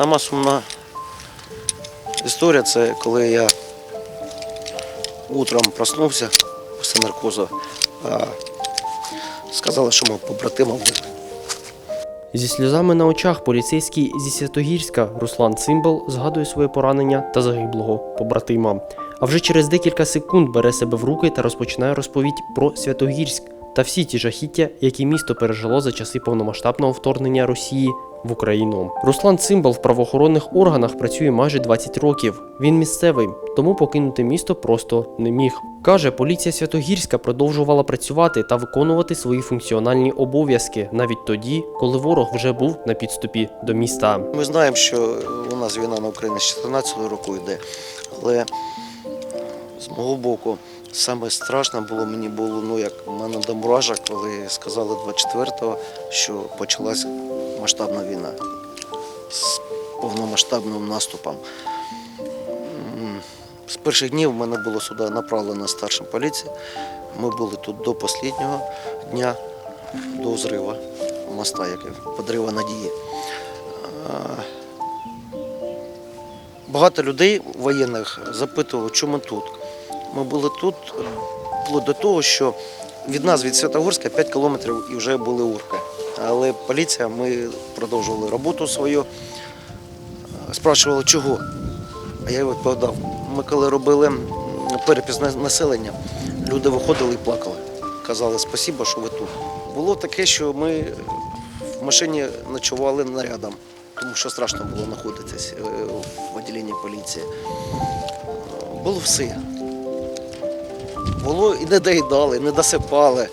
Сама сумна історія це коли я утром проснувся після наркозу, а сказали, що мого побратима вбили. Зі сльозами на очах поліцейський зі Святогірська Руслан Цимбал згадує своє поранення та загиблого побратима. А вже через декілька секунд бере себе в руки та розпочинає розповідь про Святогірськ та всі ті жахіття, які місто пережило за часи повномасштабного вторгнення Росії в Україну. Руслан Цимбал в правоохоронних органах працює майже 20 років. Він місцевий, тому покинути місто просто не міг. Каже, поліція Святогірська продовжувала працювати та виконувати свої функціональні обов'язки навіть тоді, коли ворог вже був на підступі до міста. Ми знаємо, що у нас війна на Україні з 14 року йде, але з мого боку саме страшно було мені було, ну як мене до мурашок, коли сказали 24-го, що почалась масштабна війна з повномасштабним наступом. З перших днів в мене було сюди направлено старшим поліції. Ми були тут до останнього дня, до зриву моста, який подрива надії. Багато людей воєнних запитували, чому тут. Ми були тут вплоть до того, що від нас, від Святогорська, 5 кілометрів і вже були урки. Але поліція, ми продовжували роботу свою. Спрашували, чого. А я відповідав. Ми коли робили перепис населення, люди виходили і плакали. Казали спасибо, що ви тут. Було таке, що ми в машині ночували нарядом, тому що страшно було знаходитись е, в відділенні поліції. Було все. Було і не доїдали, не досипали.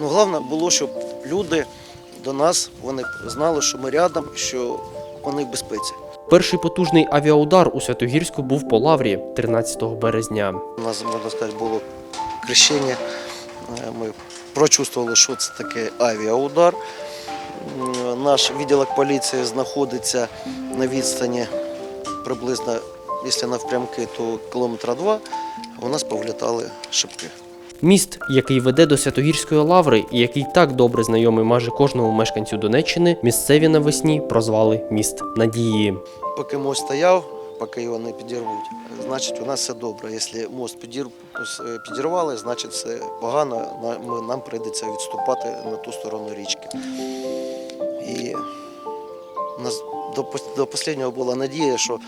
Ну, головне було, щоб люди до нас вони знали, що ми рядом, що вони в безпеці. Перший потужний авіаудар у Святогірську був по Лаврі 13 березня. У нас, можна сказати, було крещення. Е, Ми прочувствували, що це таке авіаудар. Наш відділок поліції знаходиться на відстані приблизно, якщо навпрямки, то кілометра два. У нас повлітали шибки. Міст, який веде до Святогірської лаври, і який так добре знайомий майже кожному мешканцю Донеччини, місцеві навесні прозвали міст надії. Поки мост стояв, поки його не підірвуть, значить у нас все добре. Якщо мост е, підірвали, значить все погано, нам прийдеться відступати на ту сторону річки. І нас до, останнього була надія, що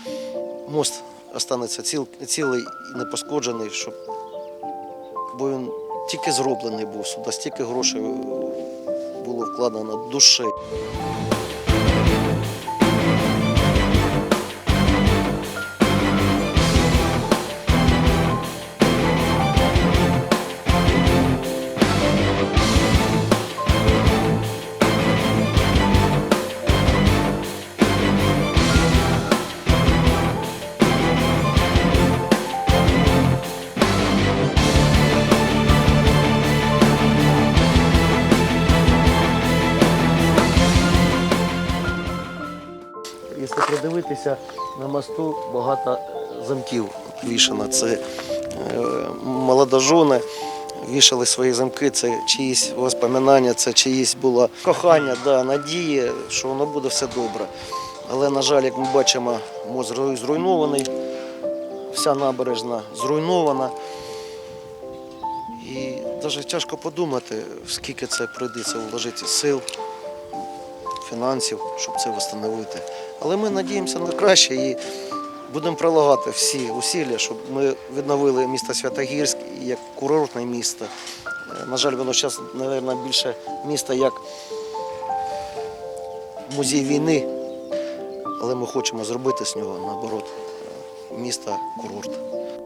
мост останеться ціл, цілий і не пошкоджений, щоб... бо він тільки зроблений був, сюди стільки грошей е, було вкладено душі. Мосту, багато замків вішано. Це е, молодожони вішали свої замки, це чиїсь воспоминання, це чиїсь було кохання, да, надії, що воно буде все добре. Але, на жаль, як ми бачимо, мост зруйнований, вся набережна зруйнована. І навіть тяжко подумати, скільки це прийдеться вложити сил, фінансів, щоб це встановити. Але ми надіємося на краще і будемо прилагати всі усилля, щоб ми відновили місто Святогірськ як курортне місто. Е, На жаль, воно зараз, мабуть, більше місто як музей війни, але ми хочемо зробити з нього, наоборот, е, місто курорт.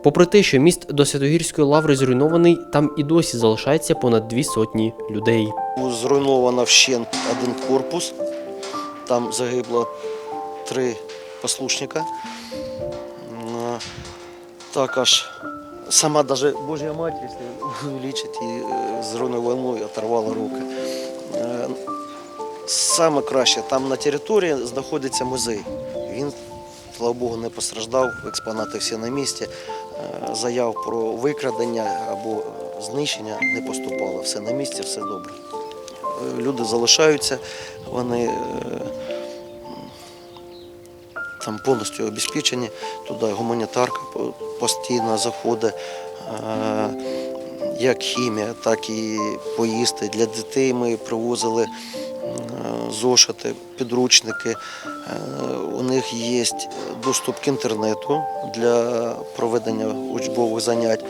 Попри те, що міст до Святогірської лаври зруйнований, там і досі залишається понад дві сотні людей. Зруйновано вщент один корпус. Там загибло три послушника. Також сама даже Божья Мать, якщо увеличить, і е, з руною волною оторвала руки. Е, Саме краще, там на території знаходиться музей. Він, слава Богу, не постраждав, експонати всі на місці. Е, Заяв про викрадення або знищення не поступало. Все на місці, все добре. Е, Люди залишаються, вони е, там повністю обезпечені. Туди гуманітарка по- постійно заходить. Е, Як хімія, так і поїсти. Для дітей ми привозили е, зошити, підручники. Е, У них є доступ к інтернету для проведення учбових занять.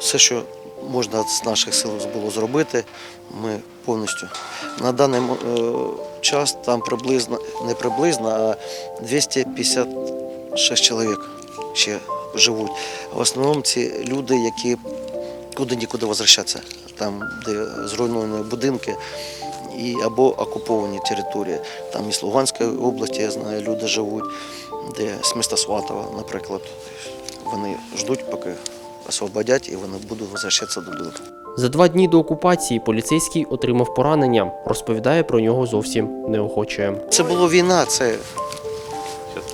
Все, що можна з наших сил було зробити, ми повністю. На даний е, час там приблизно, не приблизно, а 256 чоловік ще живуть. В основному ці люди, які куди нікуди возвращатися, там, де зруйновані будинки і або окуповані території. Там із Луганської області, я знаю, люди живуть, де з міста Сватова, наприклад. Вони ждуть, поки освободять, і вони будуть возвращатися додому. За два дні до окупації поліцейський отримав поранення. Розповідає про нього зовсім неохоче. Це була війна, це,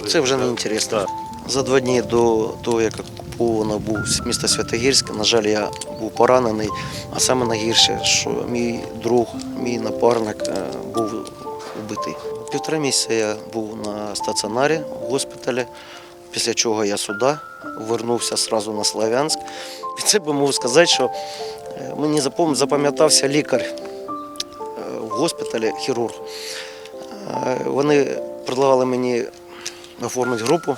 це вже не інтересно. За два дні до того, як окуповано був місто Святогірське, на жаль, я був поранений, а саме найгірше, що мій друг, мій напарник е, був убитий. Півтора місяця я був на стаціонарі в госпіталі, після чого я сюди вернувся одразу на Славянськ. І це би можу сказати, що е, мені запам'ятався лікар е, в госпіталі, хірург. Е, Вони предлагали мені оформити групу.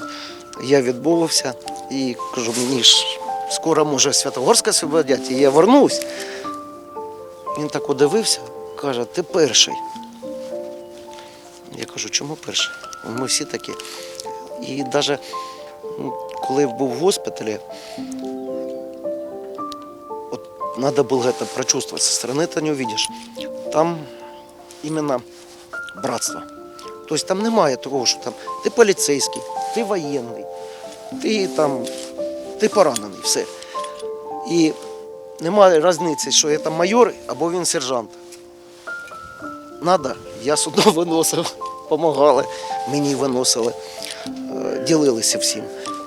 Я відмовився і кажу, мені ж скоро може Святогорська освободять, і я вернусь. Він так удивився, каже, ти перший. Я кажу, чому перший? Ми всі такі. І навіть коли був в госпіталі, от треба було це прочувствовать. Со стороны ты не увидишь. Там іменно братство. Тобто там немає такого, що там ти поліцейський, ти воєнний, ти там ти поранений, все. І немає різниці, що я там майор або він сержант. Надо, я сюди виносив, допомагали, мені виносили, ділилися всім.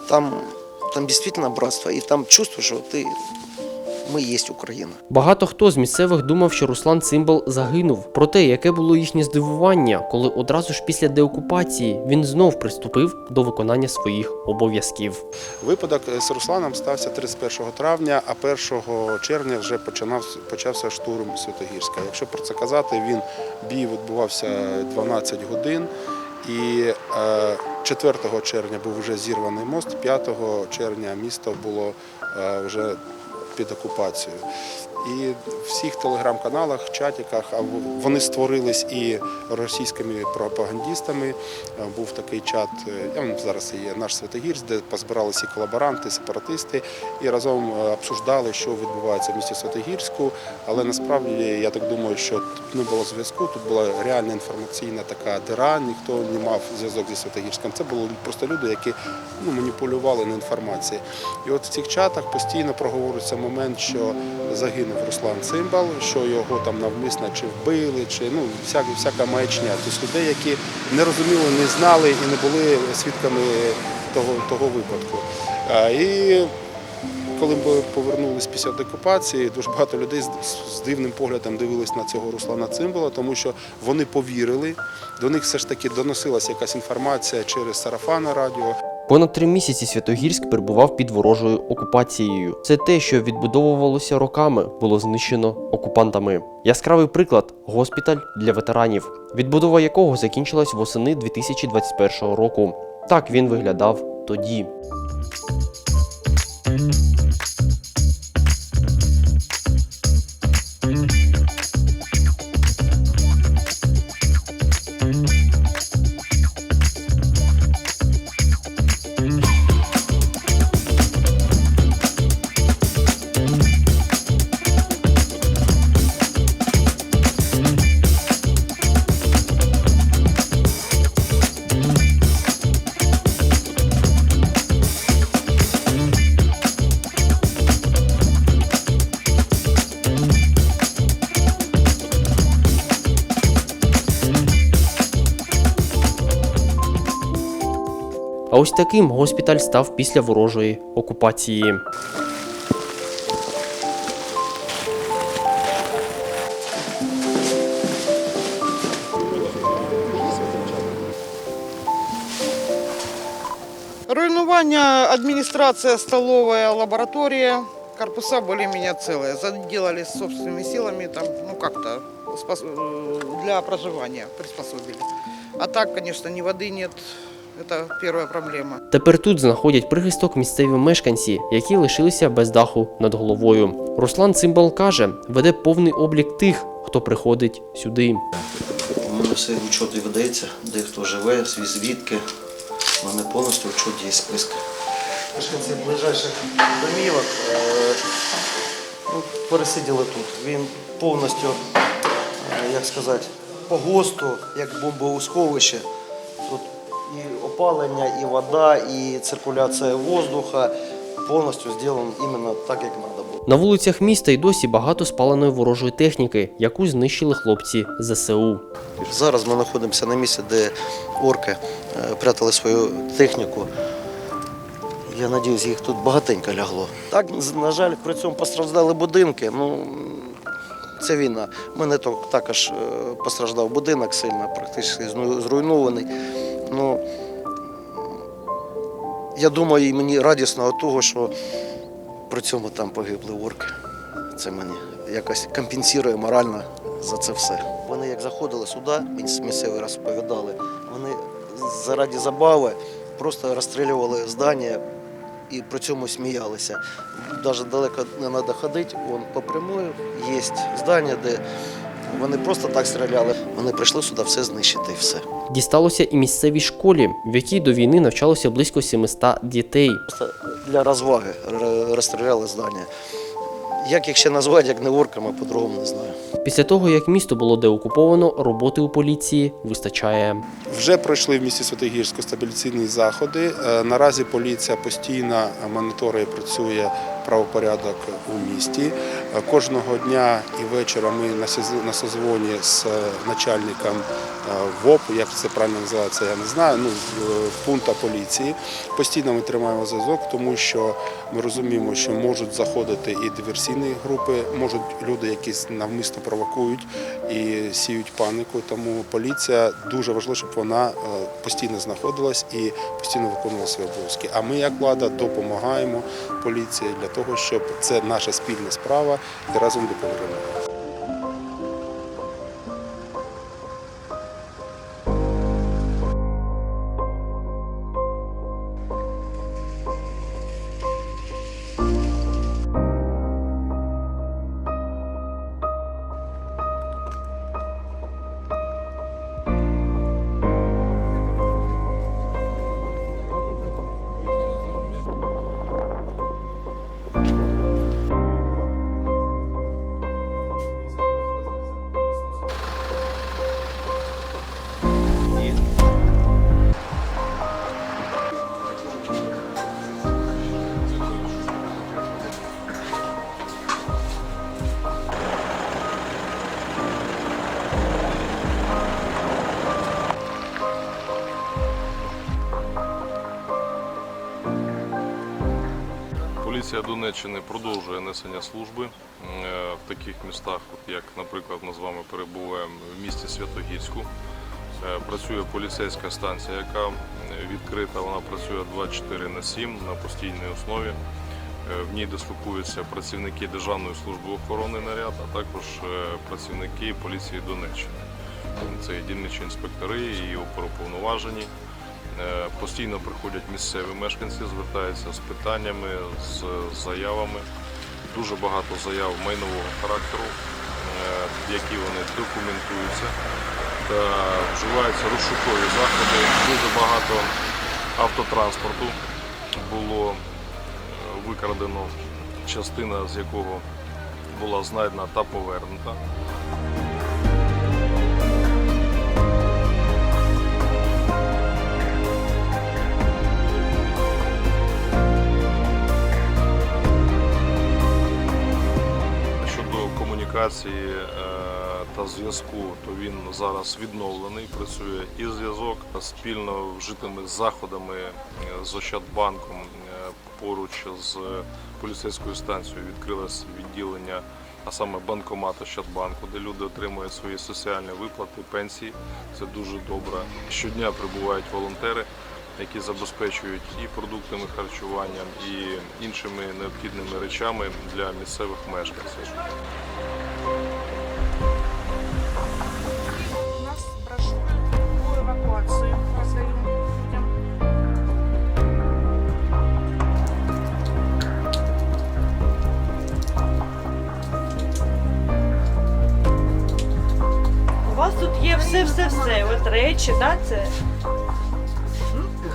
Там, там дійсно братство, і там чувство, що ти, ми є Україна. Багато хто з місцевих думав, що Руслан Цимбал загинув. Проте, яке було їхнє здивування, коли одразу ж після деокупації він знов приступив до виконання своїх обов'язків. Випадок з Русланом стався 31 травня, а 1 червня вже починав, почався штурм Святогірська. Якщо про це казати, він бій відбувався 12 годин. І е, 4 червня був вже зірваний мост, 5 червня місто було е, вже під окупацією. І в всіх телеграм-каналах, чатиках, а вони створились і російськими пропагандистами. Е, Був такий чат, е, зараз є наш Святогірськ, де позбиралися колаборанти, сепаратисти, і разом е, обсуждали, що відбувається в місті Святогірську. Але насправді я так думаю, що тут не було зв'язку. Тут була реальна інформаційна така дира. Ніхто не мав зв'язок зі Святогірськом. Це були просто люди, які ну, маніпулювали на інформації. І от в цих чатах постійно проговорюється момент, що загинув Руслан Цимбал, що його там навмисно чи вбили, чи ну всяка, всяка маячня. Тобто людей, які не розуміли, не знали і не були свідками того, того випадку. І коли ми повернулись після деокупації, дуже багато людей з, дивним поглядом дивились на цього Руслана Цимбала, тому що вони повірили. До них все ж таки доносилася якась інформація через сарафанне радіо. Понад три місяці Святогірськ перебував під ворожою окупацією. Це те, що відбудовувалося роками, було знищено окупантами. Яскравий приклад госпіталь для ветеранів, відбудова якого закінчилась восени 2021 року. Так він виглядав тоді. ось таким госпіталь став після ворожої окупації. Руйнування адміністрація, столовая, лабораторія. Корпуса более-менее целые. Заделали собственными силами, там, ну как-то э, для проживання приспособили. А так, конечно, ні воды нет, это первая проблема. Тепер тут знаходять прихисток місцеві мешканці, які лишилися без даху над головою. Руслан Цимбал каже, веде повний облік тих, хто приходить сюди. У мене все в учоті видається, де хто живе, свій звідки. У мене повністю в учоті є списки. Мешканці ближайших домівок е, ну, пересиділи тут. Він повністю, е, як сказати, по ГОСТу, як бомбоусховище. Опалення, і вода, і циркуляція воздуха повністю зроблено іменно так, як треба було. На вулицях міста й досі багато спаленої ворожої техніки, яку знищили хлопці ЗСУ. Зараз ми знаходимося на місці, де орки е, прятали свою техніку. Я сподіваюся, їх тут багатенько лягло. Так, на жаль, при цьому постраждали будинки. Ну, це війна. У мене то- також е, постраждав будинок сильно, практично зруйнований. Ну, я думаю, і мені радісно від того, що при цьому там погибли орки. Це мені якось компенсує морально за це все. Вони як заходили сюди, місцеві розповідали, вони заради забави просто розстрілювали здання і при цьому сміялися. Навіть далеко не треба ходити, вон по прямою є здання, де вони просто так стріляли. Вони прийшли сюди все знищити і все. Дісталося і місцевій школі, в якій до війни навчалося близько 700 дітей. Просто для розваги розстріляли здання. Як їх ще назвати, як не орками, по-другому не знаю. Після того, як місто було деокуповано, роботи у поліції вистачає. Вже пройшли в місті Святогірську стабіляційні заходи. Е, Наразі поліція постійно моніторує, працює правопорядок у місті. Е, Кожного дня і вечора ми на созвоні з е, начальником е, ВОП, як це правильно називається, я не знаю. Ну пункту поліції. Постійно ми тримаємо зв'язок, тому що ми розуміємо, що можуть заходити і диверсійні групи, можуть люди, якісь навмисно провокують і сіють панику. Тому поліція дуже важливо, щоб вона постійно знаходилась і постійно виконувала свої обов'язки. А ми, як влада, допомагаємо поліції для того, щоб це наша спільна справа і разом допомогли. Поліція Донеччини продовжує несення служби е, в таких містах, як, наприклад, ми з вами перебуваємо в місті Святогірську. Е, Працює поліцейська станція, яка е, відкрита. Вона працює 24 на 7 на постійній основі. В ній дислокуються працівники Державної служби охорони наряд, а також працівники поліції Донеччини. Це і дільничі інспектори, і оперуповноважені. Е, Постійно приходять місцеві мешканці, звертаються з питаннями, з заявами. Дуже багато заяв майнового характеру, е, які вони документуються та вживаються розшукові заходи. Дуже багато автотранспорту було е, викрадено, частина з якого була знайдена та повернута. Комунікації е, та зв'язку, то він зараз відновлений, працює і зв'язок спільно вжитими заходами е, з Ощадбанком е, поруч з поліцейською станцією відкрилось відділення, а саме банкомат Ощадбанку, де люди отримують свої соціальні виплати, пенсії. Це дуже добре. Щодня прибувають волонтери. Які забезпечують і продуктами харчування, і іншими необхідними речами для місцевих мешканців. У нас по эвакуации. У вас тут є все, все, все. От речі, да, це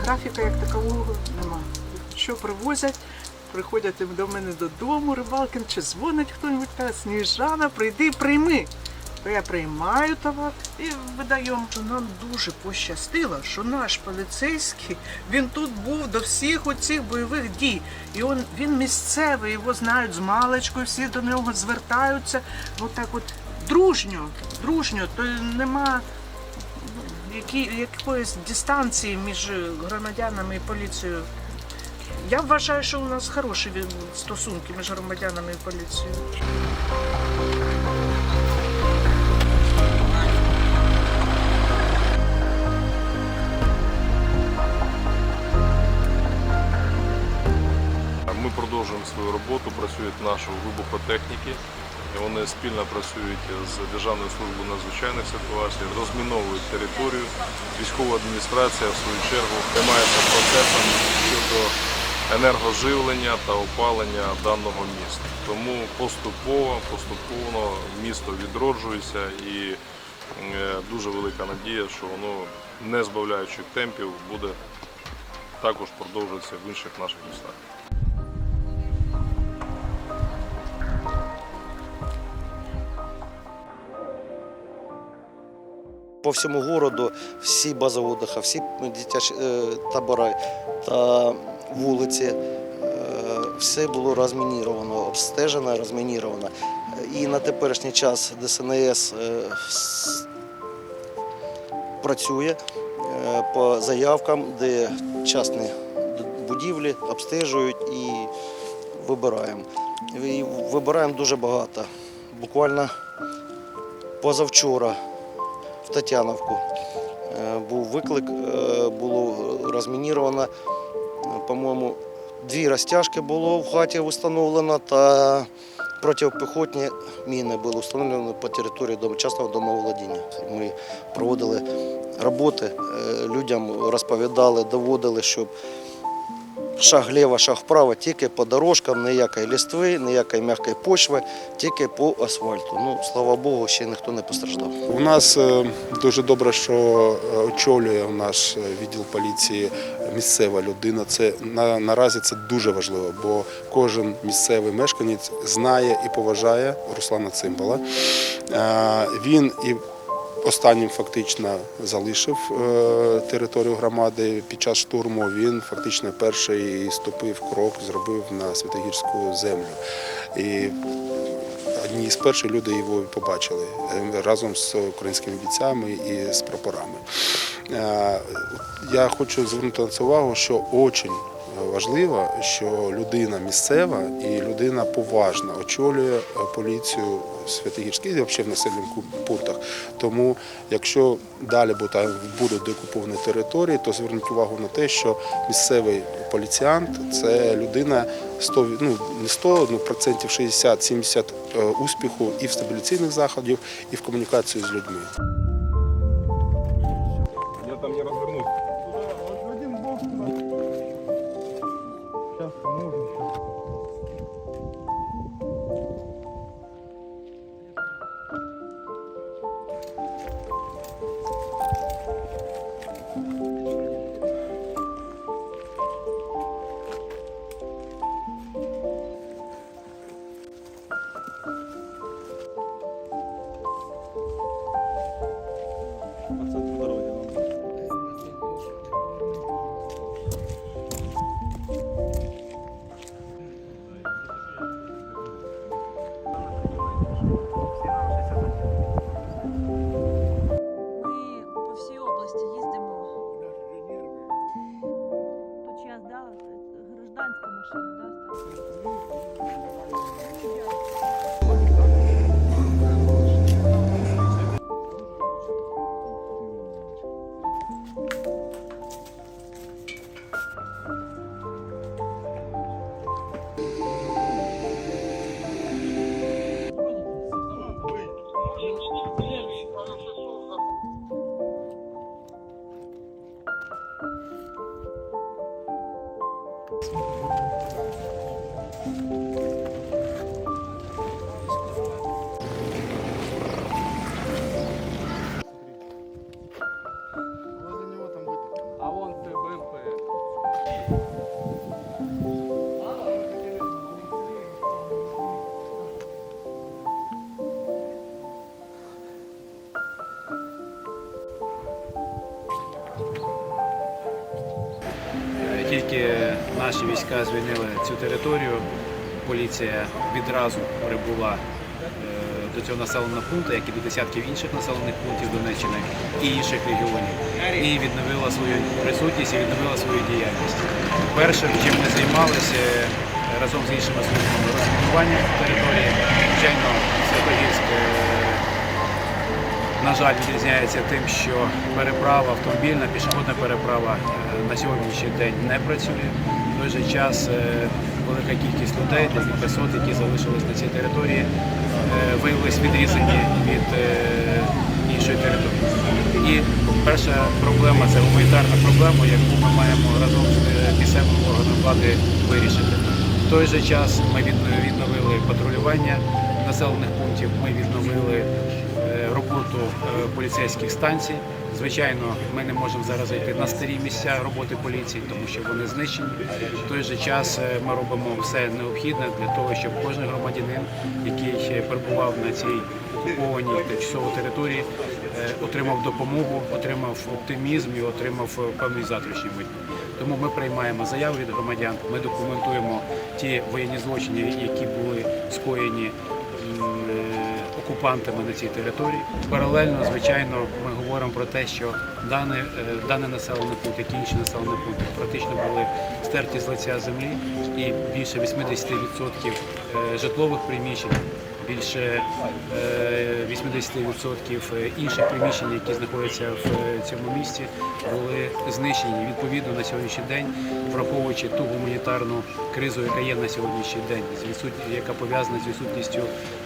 Графіка як такового нема. Що привозять, приходять до мене додому, рибалкин, чи дзвонить хтось, каже, Сніжана, прийди, прийми. То я приймаю товар і видаємо. Нам дуже пощастило, що наш поліцейський він тут був до всіх оцих бойових дій. І он, він місцевий, його знають з маличкою, всі до нього звертаються. Ну так от дружньо, дружньо, то нема які, якоїсь дистанції між громадянами і поліцією. Я вважаю, що у нас хороші стосунки між громадянами і поліцією. Ми продовжуємо свою роботу, працюють наші вибухотехніки. Вони спільно працюють з Державною службою надзвичайних ситуацій, розміновують територію. Військова адміністрація, в свою чергу, займається процесом щодо енергоживлення та опалення даного міста. Тому поступово, поступово місто відроджується і е, дуже велика надія, що воно, не збавляючи темпів, буде також продовжуватися в інших наших містах. По всьому городу всі бази отдыха, всі дитячі табори та вулиці, все було розмініровано, обстежено, розмініровано. І на теперішній час ДСНС працює по заявкам, де частні будівлі обстежують і вибираємо. І вибираємо дуже багато. Буквально позавчора в Тетяновку. Е, Був виклик, е, було розмініровано, е, по-моєму, дві розтяжки було в хаті встановлено та протипіхотні міни були встановлені по території частного домоволодіння. Ми проводили роботи, людям розповідали, доводили, щоб шаг ліво, шаг вправо, тільки по дорожкам, ніякої лістви, ніякої м'якої почви, тільки по асфальту. Ну, слава Богу, ще ніхто не постраждав. У нас е, дуже добре, що е, очолює наш е, відділ поліції місцева людина. Це на, наразі це дуже важливо, бо кожен місцевий мешканець знає і поважає Руслана Цимбала. Він і останнім фактично залишив е, територію громади під час штурму. Він фактично перший ступив крок, зробив на Святогірську землю. І одні з перших людей його побачили е, разом з українськими бійцями і з прапорами. Е, Я хочу звернути на це увагу, що дуже важливо, що людина місцева і людина поважна очолює е, поліцію Святогірській взагалі в населених пунктах. Тому, якщо далі будуть деокуповані території, то зверніть увагу на те, що місцевий поліціянт це людина 100, ну, не 100, ну, процентів 60-70 е, успіху і в стабіляційних заходів, і в комунікації з людьми. Війська звільнили цю територію, поліція відразу прибула е, до цього населеного пункту, як і до десятків інших населених пунктів Донеччини і інших регіонів, і відновила свою присутність і відновила свою діяльність. Першим, чим ми займалися е, разом з іншими службами розмінування території, звичайно, Святогірськ е, на жаль, відрізняється тим, що переправа автомобільна, пішохідна переправа на сьогоднішній день не працює. Той же час е, велика кількість людей, декілька сот, які залишились на цій території, е, виявились відрізані від е, іншої території. І перша проблема це гуманітарна проблема, яку ми маємо разом з місцевим органом влади вирішити. В той же час ми відновили патрулювання населених пунктів, ми відновили роботу поліцейських станцій. Звичайно, ми не можемо зараз зайти на старі місця роботи поліції, тому що вони знищені. В той же час е, ми робимо все необхідне для того, щоб кожен громадянин, який перебував на цій окупованій тимчасово території, е, отримав допомогу, отримав оптимізм і отримав е, певний завтрашній майбутнє. Тому ми приймаємо заяви від громадян, ми документуємо ті воєнні злочини, які були скоєні окупантами на цій території. Паралельно, звичайно, ми говоримо про те, що дане, е, даний населений пункт, як інші населені пункти, практично були стерті з лиця землі, і більше 80% е, житлових приміщень. Більше е, 80% інших приміщень, які знаходяться в е, цьому місті, були знищені. Відповідно на сьогоднішній день, враховуючи ту гуманітарну кризу, яка є на сьогоднішній день, яка пов'язана з відсутністю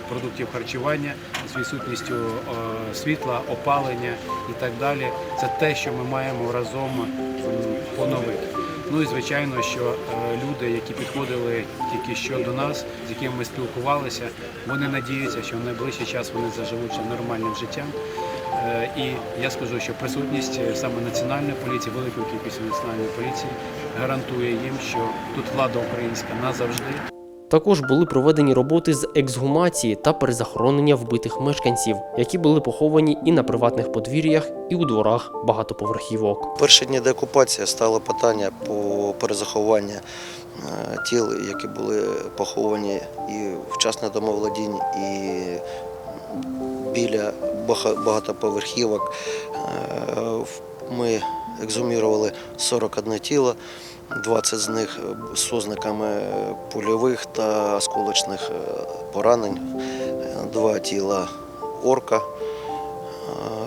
продуктів харчування, з відсутністю е, світла, опалення і так далі. Це те, що ми маємо разом поновити. Ну і звичайно, що е, люди, які підходили тільки що до нас, з якими ми спілкувалися, вони надіються, що в найближчий час вони заживуть нормальним життям. Е, І я скажу, що присутність е, саме національної поліції, великої кількості національної поліції гарантує їм, що тут влада українська назавжди. Також були проведені роботи з ексгумації та перезахоронення вбитих мешканців, які були поховані і на приватних подвір'ях, і у дворах багатоповерхівок. Перші дні деокупації стало питання по перезахованню е, тіл, які були поховані і в частних домоволодінь, і біля багатоповерхівок. Е, Ми ексгумірували 41 тіло, 20 з них з ознаками польових та осколочних е, поранень, Е, два тіла орка. Е,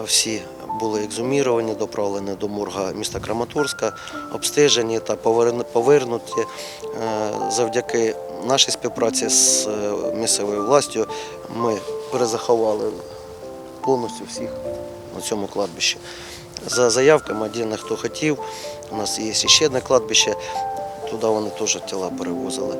Всі були ексгуміровані, доправлені до морга міста Краматорська, обстежені та повернуті е, завдяки нашій співпраці з е, місцевою властю. Ми перезаховали повністю всіх на цьому кладбищі. За заявками, де хто хотів, у нас є ще одне кладбище, туди вони теж тіла перевозили.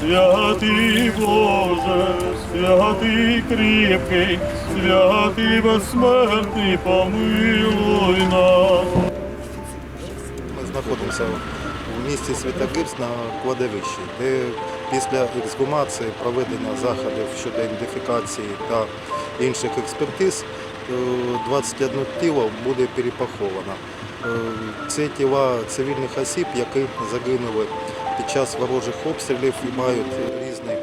Святий Боже, святий кріпкий, святий безсмертний, помилуй нас. Ми знаходимося місті Святогірськ на кладовищі, де після ексгумації проведення заходів щодо ідентифікації та інших експертиз е, 21 тіло буде перепаховано. Е, Це тіла цивільних осіб, які загинули під час ворожих обстрілів і мають різні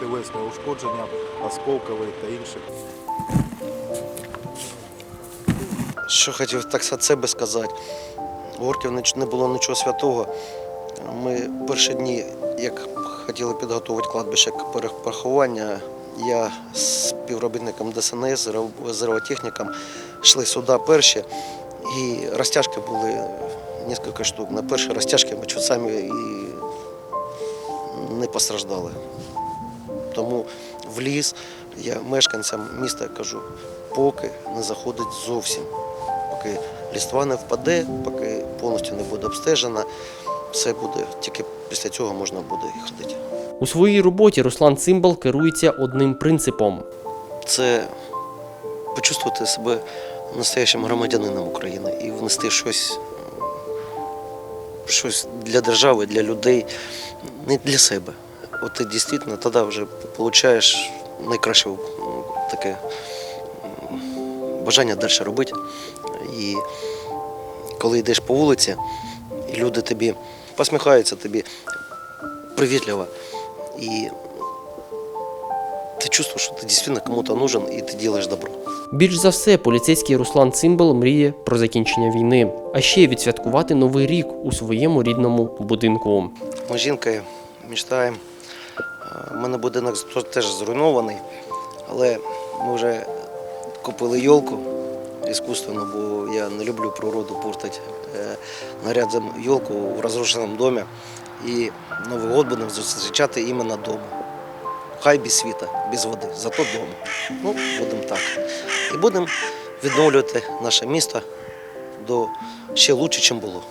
тілесні ушкодження, осколкові та інші. Що хотів так себе сказати. У орків не було нічого святого. Ми перші дні, як хотіли підготувати кладбище к перепахованню, я з співробітником ДСНС, зервотехніком йшли сюди перші, і розтяжки були кілька штук. На першій розтяжці ми чуть самі і не постраждали. Тому в ліс я мешканцям міста кажу, поки не заходить зовсім поки ліства не впаде, поки повністю не буде обстежена, все буде, тільки після цього можна буде ходити. У своїй роботі Руслан Цимбал керується одним принципом: Це почувствувати себе настоящим громадянином України і внести щось, щось для держави, для людей, не для себе. От ти дійсно тоді вже отримуєш найкращу таке бажання далі робити. І коли йдеш по вулиці, і люди тобі посміхаються тобі привітливо. І ти чувствуєш, що ти дійсно кому-то нужен і ти робиш добро. Більш за все, поліцейський Руслан Цимбал мріє про закінчення війни, а ще відсвяткувати новий рік у своєму рідному будинку. Ми з жінкою мечтаємо. У мене будинок теж зруйнований, але ми вже купили йолку іскусственно, бо я не люблю природу портити. Е, Нарядимо йолку в розрушеному домі і Новий год будемо зустрічати іменно вдома. Хай без світа, без води, зато вдома. Ну, будемо так. І будемо відновлювати наше місто до ще краще, ніж було.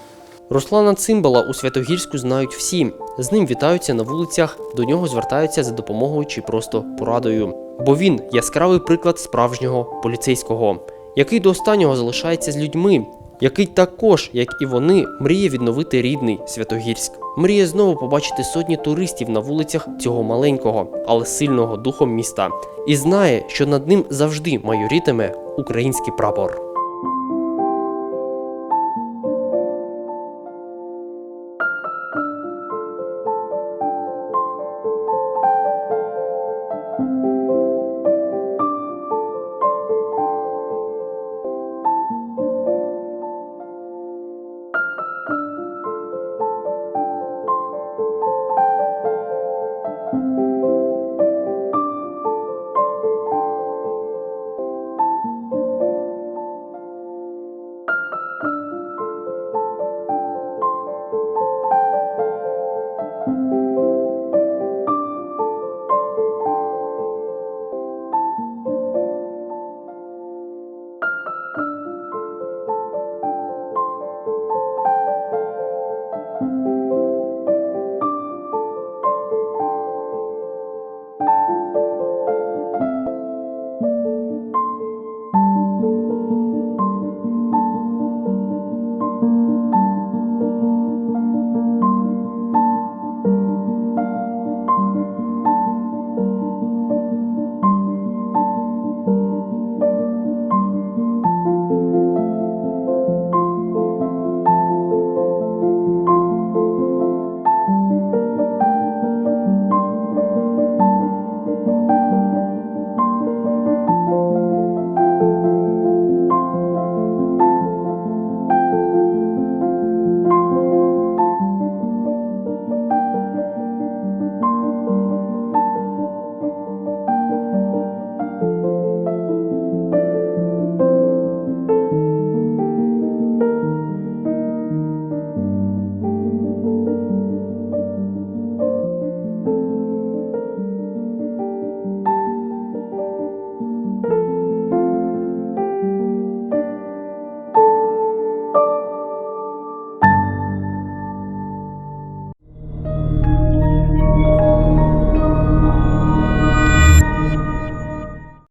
Руслана Цимбала у Святогірську знають всі. З ним вітаються на вулицях, до нього звертаються за допомогою чи просто порадою. Бо він яскравий приклад справжнього поліцейського, який до останнього залишається з людьми, який також, як і вони, мріє відновити рідний Святогірськ. Мріє знову побачити сотні туристів на вулицях цього маленького, але сильного духом міста, і знає, що над ним завжди майорітиме український прапор.